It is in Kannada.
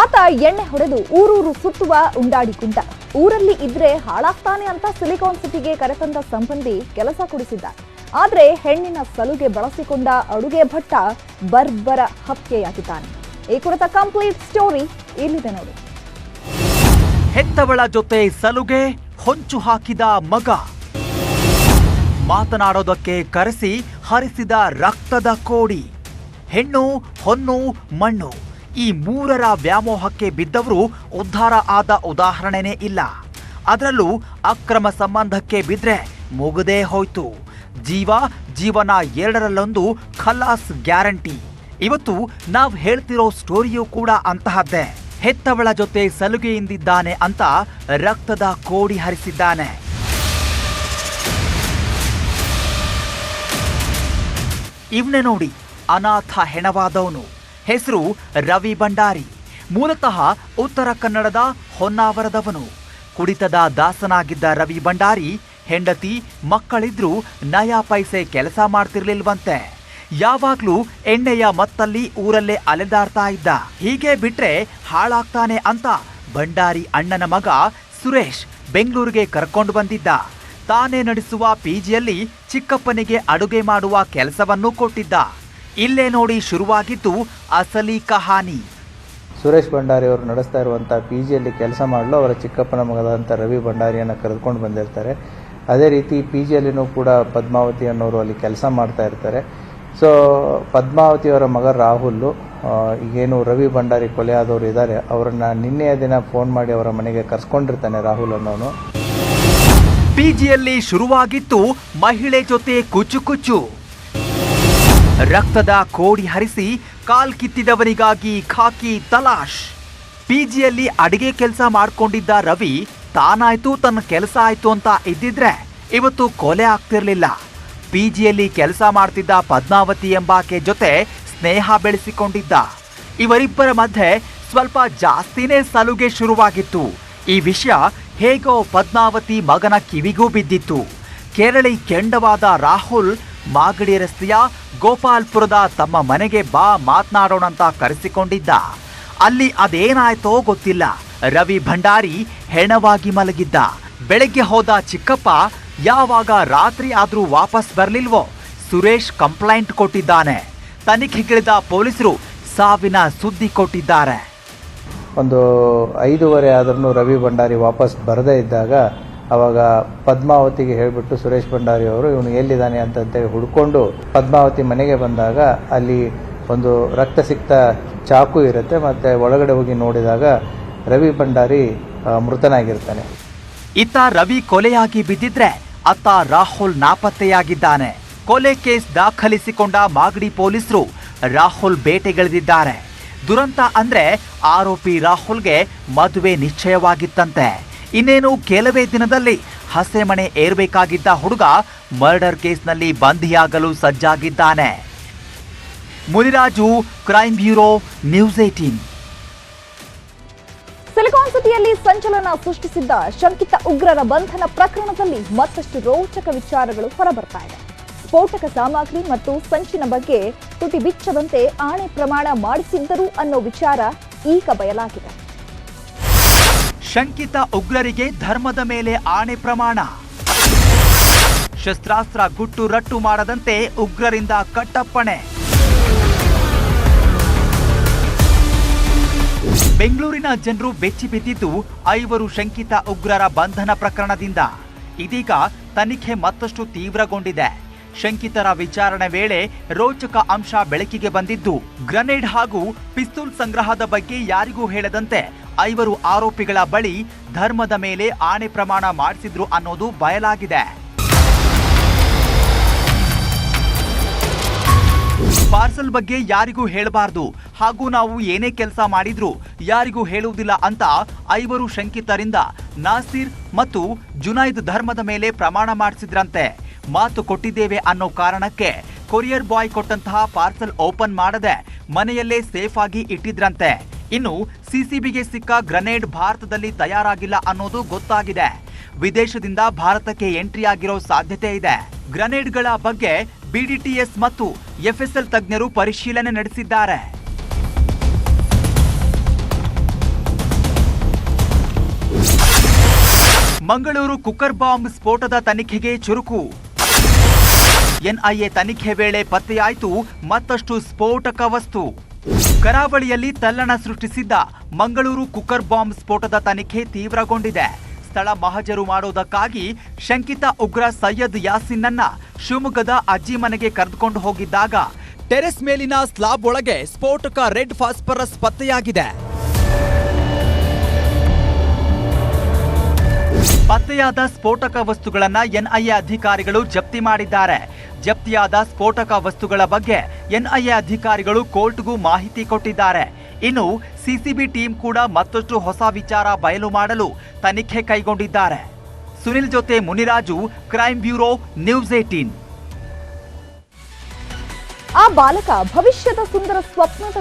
ಆತ ಎಣ್ಣೆ ಹೊಡೆದು ಊರೂರು ಸುತ್ತುವ ಉಂಡಾಡಿಕೊಂಡ ಊರಲ್ಲಿ ಇದ್ರೆ ಹಾಳಾಗ್ತಾನೆ ಅಂತ ಸಿಲಿಕಾನ್ ಸಿಟಿಗೆ ಕರೆತಂದ ಸಂಬಂಧಿ ಕೆಲಸ ಕೊಡಿಸಿದ್ದ ಆದ್ರೆ ಹೆಣ್ಣಿನ ಸಲುಗೆ ಬಳಸಿಕೊಂಡ ಅಡುಗೆ ಭಟ್ಟ ಬರ್ಬರ ಹತ್ಯೆಯಾಗಿದ್ದಾನೆ. ಈ ಕುರಿತ ಕಂಪ್ಲೀಟ್ ಸ್ಟೋರಿ ಇಲ್ಲಿದೆ ನೋಡಿ. ಹೆತ್ತವಳ ಜೊತೆ ಸಲುಗೆ ಹೊಂಚು ಹಾಕಿದ ಮಗ. ಮಾತನಾಡೋದಕ್ಕೆ ಕರೆಸಿ ಹರಿಸಿದ ರಕ್ತದ ಕೋಡಿ. ಹೆಣ್ಣು, ಹೊನ್ನು, ಮಣ್ಣು. ಈ ಮೂರರ ವ್ಯಾಮೋಹಕ್ಕೆ ಬಿದ್ದವರು ಉದ್ಧಾರ ಆದ ಉದಾಹರಣೆನೇ ಇಲ್ಲ. ಅದರಲ್ಲೂ ಅಕ್ರಮ ಸಂಬಂಧಕ್ಕೆ ಬಿದ್ರೆ ಮುಗದೇ ಹೋಯ್ತು. ಜೀವ ಜೀವನ ಎರಡರಲ್ಲೊಂದು ಖಲಾಸ್ ಗ್ಯಾರಂಟಿ. ಇವತ್ತು ನಾವು ಹೇಳ್ತಿರೋ ಸ್ಟೋರಿಯೂ ಕೂಡ ಅಂತಹದ್ದೇ. ಹೆತ್ತವಳ ಜೊತೆ ಸಲುಗೆಯಿಂದಿದ್ದಾನೆ ಅಂತ ರಕ್ತದ ಕೋಡಿ ಹರಿಸಿದ್ದಾನೆ. ಇವನೇ ನೋಡಿ ಅನಾಥ ಹೆಣವಾದವನು. ಹೆಸರು ರವಿ ಭಂಡಾರಿ. ಮೂಲತಃ ಉತ್ತರ ಕನ್ನಡದ ಹೊನ್ನಾವರದವನು. ಕುಡಿತದ ದಾಸನಾಗಿದ್ದ ರವಿ ಭಂಡಾರಿ, ಹೆಂಡತಿ, ಮಕ್ಕಳಿದ್ರೂ ನಯಾ ಪೈಸೆ ಕೆಲಸ ಮಾಡ್ತಿರ್ಲಿಲ್ವಂತೆ. ಯಾವಾಗ್ಲೂ ಎಣ್ಣೆಯ ಮತ್ತಲ್ಲಿ ಊರಲ್ಲೇ ಅಲೆದಾಡ್ತಾ ಇದ್ದ. ಹೀಗೆ ಬಿಟ್ರೆ ಹಾಳಾಗ್ತಾನೆ ಅಂತ ಭಂಡಾರಿ ಅಣ್ಣನ ಮಗ ಸುರೇಶ್ ಬೆಂಗಳೂರಿಗೆ ಕರ್ಕೊಂಡು ಬಂದಿದ್ದ. ತಾನೇ ನಡೆಸುವ ಪಿಜಿಯಲ್ಲಿ ಚಿಕ್ಕಪ್ಪನಿಗೆ ಅಡುಗೆ ಮಾಡುವ ಕೆಲಸವನ್ನು ಕೊಟ್ಟಿದ್ದ. ಇಲ್ಲೇ ನೋಡಿ ಶುರುವಾಗಿದ್ದು ಅಸಲಿ ಕಹಾನಿ. ಸುರೇಶ್ ಭಂಡಾರಿ ಅವರು ನಡೆಸ್ತಾ ಇರುವಂಥ ಪಿ ಜಿಯಲ್ಲಿ ಕೆಲಸ ಮಾಡಲು ಅವರ ಚಿಕ್ಕಪ್ಪನ ಮಗದಂಥ ರವಿ ಭಂಡಾರಿಯನ್ನು ಕರೆದುಕೊಂಡು ಬಂದಿರ್ತಾರೆ. ಅದೇ ರೀತಿ ಪಿ ಜಿಯಲ್ಲಿನೂ ಕೂಡ ಪದ್ಮಾವತಿ ಅನ್ನೋರು ಅಲ್ಲಿ ಕೆಲಸ ಮಾಡ್ತಾ ಇರ್ತಾರೆ. ಸೊ ಪದ್ಮಾವತಿಯವರ ಮಗ ರಾಹುಲ್ ಈಗೇನು ರವಿ ಭಂಡಾರಿ ಕೊಲೆ ಆದವರು ಇದ್ದಾರೆ ಅವರನ್ನು ನಿನ್ನೆಯ ದಿನ ಫೋನ್ ಮಾಡಿ ಅವರ ಮನೆಗೆ ಕರ್ಸ್ಕೊಂಡಿರ್ತಾನೆ ರಾಹುಲ್ ಅನ್ನೋನು. ಪಿಜಿಯಲ್ಲಿ ಶುರುವಾಗಿತ್ತು ಮಹಿಳೆ ಜೊತೆ ಕುಚ್ಚು ಕುಚು. ರಕ್ತದ ಕೋಡಿ ಹರಿಸಿ ಕಾಲ್ ಕಿತ್ತಿದವನಿಗಾಗಿ ಖಾಕಿ ತಲಾಶ್. ಪಿಜಿಯಲ್ಲಿ ಅಡಿಗೆ ಕೆಲಸ ಮಾಡ್ಕೊಂಡಿದ್ದ ರವಿ, ತಾನಾಯ್ತು, ತನ್ನ ಕೆಲಸ ಆಯ್ತು ಅಂತ ಇದ್ದಿದ್ರೆ ಇವತ್ತು ಕೊಲೆ ಆಗ್ತಿರ್ಲಿಲ್ಲ. ಪಿಜಿಯಲ್ಲಿ ಕೆಲಸ ಮಾಡ್ತಿದ್ದ ಪದ್ಮಾವತಿ ಎಂಬಾಕೆ ಜೊತೆ ಸ್ನೇಹ ಬೆಳೆಸಿಕೊಂಡಿದ್ದ. ಇವರಿಬ್ಬರ ಮಧ್ಯೆ ಸ್ವಲ್ಪ ಜಾಸ್ತಿನೇ ಸಲುಗೆ ಶುರುವಾಗಿತ್ತು. ಈ ವಿಷಯ ಹೇಗೋ ಪದ್ಮಾವತಿ ಮಗನ ಕಿವಿಗೂ ಬಿದ್ದಿತ್ತು. ಕೇರಳಿ ಕೆಂಡವಾದ ರಾಹುಲ್ ಮಾಗಡಿ ರಸ್ತೆಯ ಗೋಪಾಲ್ಪುರದ ತಮ್ಮ ಮನೆಗೆ ಬಾ ಮಾತ್ನಾಡೋಣಂತ ಕರೆಸಿಕೊಂಡಿದ್ದ. ಅಲ್ಲಿ ಅದೇನಾಯ್ತೋ ಗೊತ್ತಿಲ್ಲ. ರವಿ ಭಂಡಾರಿ ಹೆಣವಾಗಿ ಮಲಗಿದ್ದ. ಬೆಳಗ್ಗೆ ಹೋದ ಚಿಕ್ಕಪ್ಪ, ಯಾವಾಗ ರಾತ್ರಿ ಆದರೂ ವಾಪಸ್ ಬರಲಿಲ್ವೋ? ಸುರೇಶ್ ಕಂಪ್ಲೈಂಟ್ ಕೊಟ್ಟಿದ್ದಾನೆ. ತನಿಖೆಗಿಳಿದ ಪೊಲೀಸರು ಸಾವಿನ ಸುದ್ದಿ ಕೊಟ್ಟಿದ್ದಾರೆ. ಒಂದು ಐದೂವರೆ ಆದ್ರೂ ರವಿ ಭಂಡಾರಿ ವಾಪಸ್ ಬರದೇ ಇದ್ದಾಗ ಅವಾಗ ಪದ್ಮಾವತಿಗೆ ಹೇಳಿಬಿಟ್ಟು ಸುರೇಶ್ ಭಂಡಾರಿ ಅವರು, ಇವನು ಎಲ್ಲಿದ್ದಾನೆ ಅಂತಂತೇಳಿ ಹುಡ್ಕೊಂಡು ಪದ್ಮಾವತಿ ಮನೆಗೆ ಬಂದಾಗ ಅಲ್ಲಿ ಒಂದು ರಕ್ತ ಸಿಕ್ತ ಚಾಕು ಇರುತ್ತೆ. ಮತ್ತು ಒಳಗಡೆ ಹೋಗಿ ನೋಡಿದಾಗ ರವಿ ಭಂಡಾರಿ ಮೃತನಾಗಿರ್ತಾನೆ. ಇತ್ತ ರವಿ ಕೊಲೆಯಾಗಿ ಬಿದ್ದಿದ್ರೆ ಅತ್ತ ರಾಹುಲ್ ನಾಪತ್ತೆಯಾಗಿದ್ದಾನೆ. ಕೊಲೆ ಕೇಸ್ ದಾಖಲಿಸಿಕೊಂಡ ಮಾಗಡಿ ಪೊಲೀಸರು ರಾಹುಲ್ ಬೇಟೆಗೆಳೆದಿದ್ದಾರೆ. ದುರಂತ ಅಂದ್ರೆ ಆರೋಪಿ ರಾಹುಲ್ಗೆ ಮದುವೆ ನಿಶ್ಚಯವಾಗಿತ್ತಂತೆ. ಇನ್ನೇನು ಕೆಲವೇ ದಿನದಲ್ಲಿ ಹಸೆಮಣೆ ಏರ್ಬೇಕಾಗಿದ್ದ ಹುಡುಗ ಮರ್ಡರ್ ಕೇಸ್ನಲ್ಲಿ ಬಂಧಿಯಾಗಲು ಸಜ್ಜಾಗಿದ್ದಾನೆ. Muniraju, crime bureau, news eighteen silicon ಸಿಟಿಯಲ್ಲಿ ಸಂಚಲನ ಸೃಷ್ಟಿಸಿದ್ದ ಶಂಕಿತ ಉಗ್ರರ ಬಂಧನ ಪ್ರಕರಣದಲ್ಲಿ ಮತ್ತಷ್ಟು ರೋಚಕ ವಿಚಾರಗಳು ಹೊರಬರ್ತಾ ಇದೆ. ಸ್ಫೋಟಕ ಸಾಮಗ್ರಿ ಮತ್ತು ಸಂಚಿನ ಬಗ್ಗೆ ತುಟಿ ಬಿಚ್ಚದಂತೆ ಆಣೆ ಪ್ರಮಾಣ ಮಾಡಿಸಿದ್ದರು ಅನ್ನೋ ವಿಚಾರ ಈಗ ಬಯಲಾಗಿದೆ. ಶಂಕಿತ ಉಗ್ರರಿಗೆ ಧರ್ಮದ ಮೇಲೆ ಆಣೆ ಪ್ರಮಾಣ. ಶಸ್ತ್ರಾಸ್ತ್ರ ಗುಟ್ಟು ರಟ್ಟು ಮಾಡದಂತೆ ಉಗ್ರರಿಂದ ಕಟ್ಟಪ್ಪಣೆ. ಬೆಂಗಳೂರಿನ ಜನರು ಬೆಚ್ಚಿ ಬಿದ್ದಿದ್ದು ಐವರು ಶಂಕಿತ ಉಗ್ರರ ಬಂಧನ ಪ್ರಕರಣದಿಂದ. ಇದೀಗ ತನಿಖೆ ಮತ್ತಷ್ಟು ತೀವ್ರಗೊಂಡಿದೆ. ಶಂಕಿತರ ವಿಚಾರಣೆ ವೇಳೆ ರೋಚಕ ಅಂಶ ಬೆಳಕಿಗೆ ಬಂದಿದ್ದು. ಗ್ರನೇಡ್ ಹಾಗೂ ಪಿಸ್ತೂಲ್ ಸಂಗ್ರಹದ ಬಗ್ಗೆ ಯಾರಿಗೂ ಹೇಳದಂತೆ ಐವರು ಆರೋಪಿಗಳ ಬಳಿ ಧರ್ಮದ ಮೇಲೆ ಆಣೆ ಪ್ರಮಾಣ ಮಾಡಿಸಿದ್ರು ಅನ್ನೋದು ಬಯಲಾಗಿದೆ. ಪಾರ್ಸಲ್ ಬಗ್ಗೆ ಯಾರಿಗೂ ಹೇಳಬಾರ್ದು. ಹಾಗೂ ನಾವು ಏನೇ ಕೆಲಸ ಮಾಡಿದ್ರೂ ಯಾರಿಗೂ ಹೇಳುವುದಿಲ್ಲ ಅಂತ ಐವರು ಶಂಕಿತರಿಂದ ನಾಸೀರ್ ಮತ್ತು ಜುನೈದ್ ಧರ್ಮದ ಮೇಲೆ ಪ್ರಮಾಣ ಮಾಡಿಸಿದ್ರಂತೆ. ಮಾತು ಕೊಟ್ಟಿದ್ದೇವೆ ಅನ್ನೋ ಕಾರಣಕ್ಕೆ ಕೊರಿಯರ್ ಬಾಯ್ ಕೊಟ್ಟಂತಹ ಪಾರ್ಸಲ್ ಓಪನ್ ಮಾಡದೆ ಮನೆಯಲ್ಲೇ ಸೇಫ್ ಆಗಿ ಇಟ್ಟಿದ್ರಂತೆ. ಇನ್ನು ಸಿಸಿಬಿಗೆ ಸಿಕ್ಕ ಗ್ರನೇಡ್ ಭಾರತದಲ್ಲಿ ತಯಾರಾಗಿಲ್ಲ ಅನ್ನೋದು ಗೊತ್ತಾಗಿದೆ. ವಿದೇಶದಿಂದ ಭಾರತಕ್ಕೆ ಎಂಟ್ರಿ ಆಗಿರೋ ಸಾಧ್ಯತೆ ಇದೆ. ಗ್ರನೇಡ್ಗಳ ಬಗ್ಗೆ ಬಿಡಿಟಿಎಸ್ ಮತ್ತು ಎಫ್ಎಸ್ಎಲ್ ತಜ್ಞರು ಪರಿಶೀಲನೆ ನಡೆಸಿದ್ದಾರೆ. ಮಂಗಳೂರು ಕುಕ್ಕರ್ ಬಾಂಬ್ ಸ್ಫೋಟದ ತನಿಖೆಗೆ ಚುರುಕು. ಎನ್ಐಎ ತನಿಖೆ ವೇಳೆ ಪತ್ತೆಯಾಯಿತು ಮತ್ತಷ್ಟು ಸ್ಫೋಟಕ ವಸ್ತು. ಕರಾವಳಿಯಲ್ಲಿ ತಲ್ಲಣ ಸೃಷ್ಟಿಸಿದ್ದ ಮಂಗಳೂರು ಕುಕ್ಕರ್ ಬಾಂಬ್ ಸ್ಫೋಟದ ತನಿಖೆ ತೀವ್ರಗೊಂಡಿದೆ. ಸ್ಥಳ ಮಹಜರು ಮಾಡೋದಕ್ಕಾಗಿ ಶಂಕಿತ ಉಗ್ರ ಸೈಯದ್ ಯಾಸಿನ್ನನ್ನ ಶಿವಮೊಗ್ಗದ ಅಜ್ಜಿ ಮನೆಗೆ ಕರೆದುಕೊಂಡು ಹೋಗಿದ್ದಾಗ ಟೆರೆಸ್ ಮೇಲಿನ ಸ್ಲಾಬ್ ಒಳಗೆ ಸ್ಫೋಟಕ ರೆಡ್ ಫಾಸ್ಫರಸ್ ಪತ್ತೆಯಾಗಿದೆ. ಪತ್ತೆಯಾದ ಸ್ಫೋಟಕ ವಸ್ತುಗಳನ್ನ ಎನ್ಐಎ ಅಧಿಕಾರಿಗಳು ಜಪ್ತಿ ಮಾಡಿದ್ದಾರೆ. ಜಪ್ತಿಯಾದ ಸ್ಫೋಟಕ ವಸ್ತುಗಳ ಬಗ್ಗೆ ಎನ್ಐಎ ಅಧಿಕಾರಿಗಳು ಕೋರ್ಟ್ಗೂ ಮಾಹಿತಿ ಕೊಟ್ಟಿದ್ದಾರೆ. ಇನ್ನು ಸಿಸಿಬಿ ಟೀಮ್ ಕೂಡ ಮತ್ತಷ್ಟು ಹೊಸ ವಿಚಾರ ಬಯಲು ಮಾಡಲು ತನಿಖೆ ಕೈಗೊಂಡಿದ್ದಾರೆ. ಸುನಿಲ್ ಜೊತೆ Muniraju crime bureau news eighteen ಆ ಬಾಲಕ ಭವಿಷ್ಯದ ಸುಂದರ ಸ್ವಪ್ನದ